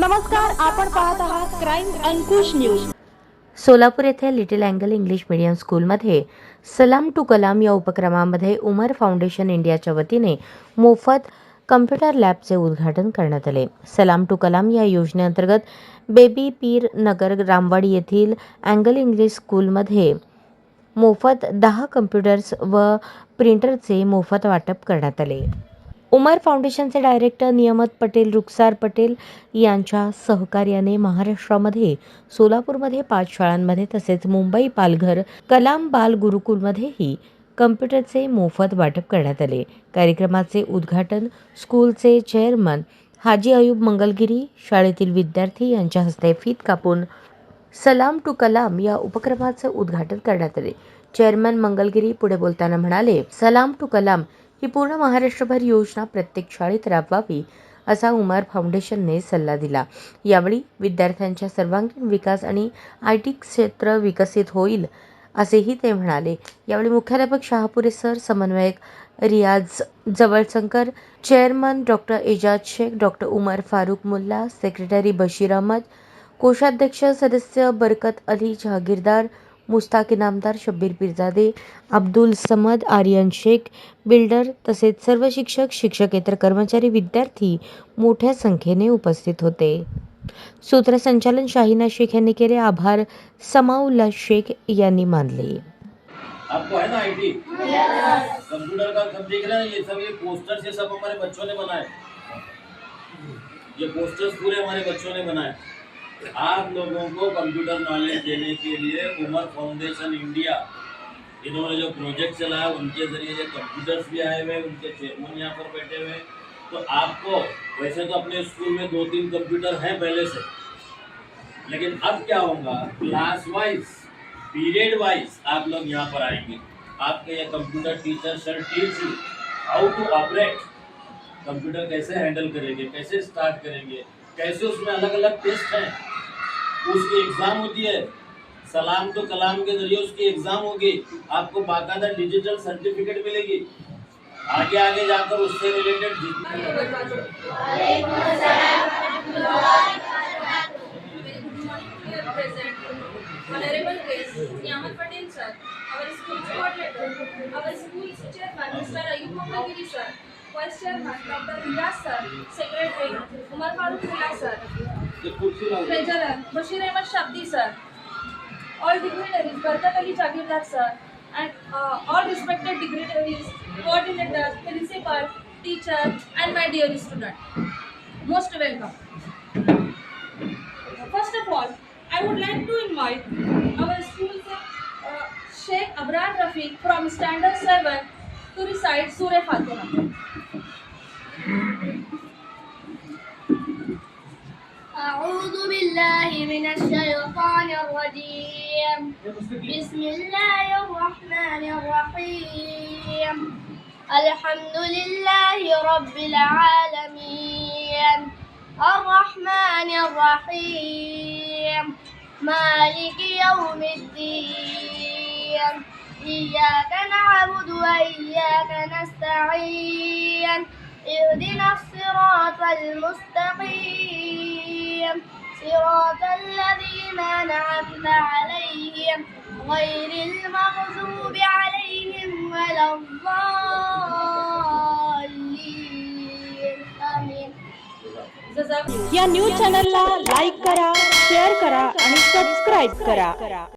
नमस्कार आपण पाहत आहात क्राईम अंकुश न्यूज सोलापूर येथे लिटिल अँगल इंग्लिश मीडियम स्कूलमध्ये सलाम टू कलाम या उपक्रमामध्ये उमर फाउंडेशन इंडियाच्या वतीने मोफत कम्प्युटर लॅबचे उद्घाटन करण्यात आले. सलाम टू कलाम या योजनेअंतर्गत बेबी पीर नगर रामवाडी येथील अँगल इंग्लिश स्कूलमध्ये मोफत दहा कम्प्युटर्स व प्रिंटरचे मोफत वाटप करण्यात आले. उमर फाउंडेशनचे डायरेक्टर नियमत पटेल रुखसार पटेल यांच्या सहकार्याने महाराष्ट्रामध्ये सोलापूरमध्ये पाच शाळांमध्ये तसेच मुंबई पालघर कलाम बाल गुरुकुलमध्येही कम्प्युटरचे मोफत वाटप करण्यात आले. कार्यक्रमाचे उद्घाटन स्कूलचे चेअरमन हाजी अयूब मंगलगिरी शाळेतील विद्यार्थी यांच्या हस्ते फीत कापून सलाम टू कलाम या उपक्रमाचं उद्घाटन करण्यात आले. चेअरमन मंगलगिरी पुढे बोलताना म्हणाले सलाम टू कलाम ही पूर्ण महाराष्ट्रभर योजना प्रत्येक शाळेत राबवावी असा उमर फाउंडेशनने सल्ला दिला. यावेळी विद्यार्थ्यांच्या सर्वांगीण विकास आणि आय टी क्षेत्र विकसित होईल असेही ते म्हणाले. यावेळी मुख्याध्यापक शहापुरे सर समन्वयक Riyaz Jawalshankar chairman doctor Ejaz Shaikh doctor Umar Farooq Mulla secretary Bashir Ahmed कोषाध्यक्ष सदस्य बरकत अली जहागीरदार मुस्ताक इनामदार शब्बीर पिरजादे अब्दुल समद आर्यन शेख बिल्डर तसेच सर्व शिक्षक शिक्षकेतर कर्मचारी विद्यार्थी मोठ्या संख्येने उपस्थित होते. सूत्रसंचालन शाहिना शेख यांनी केले आभार समाउल्ला शेख यांनी मानले. आपको है ना आईटी कंप्यूटर का सब देख रहे हैं ये सब ये पोस्टर्स ये सब हमारे बच्चों ने बनाए। ये पोस्टर्स पूरे हमारे बच्चों ने बनाए। आप लोगों को कंप्यूटर नॉलेज देने के लिए उमर फाउंडेशन इंडिया इन्होंने जो प्रोजेक्ट चलाया, उनके ज़रिए जो कंप्यूटर्स भी आए हुए हैं, उनके चेयरमैन यहाँ पर बैठे हुए हैं। तो आपको, वैसे तो अपने स्कूल में दो तीन कंप्यूटर हैं पहले से, लेकिन अब क्या होगा? क्लास वाइज पीरियड वाइज आप लोग यहाँ पर आएँगे। आपके ये computer teacher sir teach you how to operate computer कैसे हैंडल करेंगे, कैसे स्टार्ट करेंगे? कैसे उसमें अलग अलग टेस्ट हैं? उसकी एग्ज़ाम होती है। सलाम तो कलाम के ज़रिए उसकी एग्ज़ाम होगी। आपको बाकायदा डिजिटल सर्टिफिकेट मिलेगी। आगे आगे जाकर उससे रिलेटेड जितने Honorable guests, Niyamat Patel sir, our school coordinator, our school chairman, Mr. Ayub Mangalgiri sir, vice chairman, Dr. Riyaz sir, secretary, Umar Farooq Mullah sir, ये कुर्सी लाओ treasurer, Bashir Ahmad Shabdi sir, all dignitaries, Barkat Ali Jagirdar sir, and uh, all respected dignitaries, coordinators, principal, teacher, and my dear student. Most welcome. First of all, I would like to invite our school's uh, Sheikh Abrar Rafiq from Standard 7 to recite Surah Fatiha. أعوذ بالله من الشيطان الرجيم. بسم الله الرحمن الرحيم. الحمد لله رب العالمين. الرحمن الرحيم. مالك يوم الدين. إياك نعبد وإياك نستعين اهدنا الصراط المستقيم صراط الذين أنعمت عليهم غير المغضوب عليهم ولا الضالين آمين Jazakumullah. या news चॅनलला like करा share करा आणि subscribe करा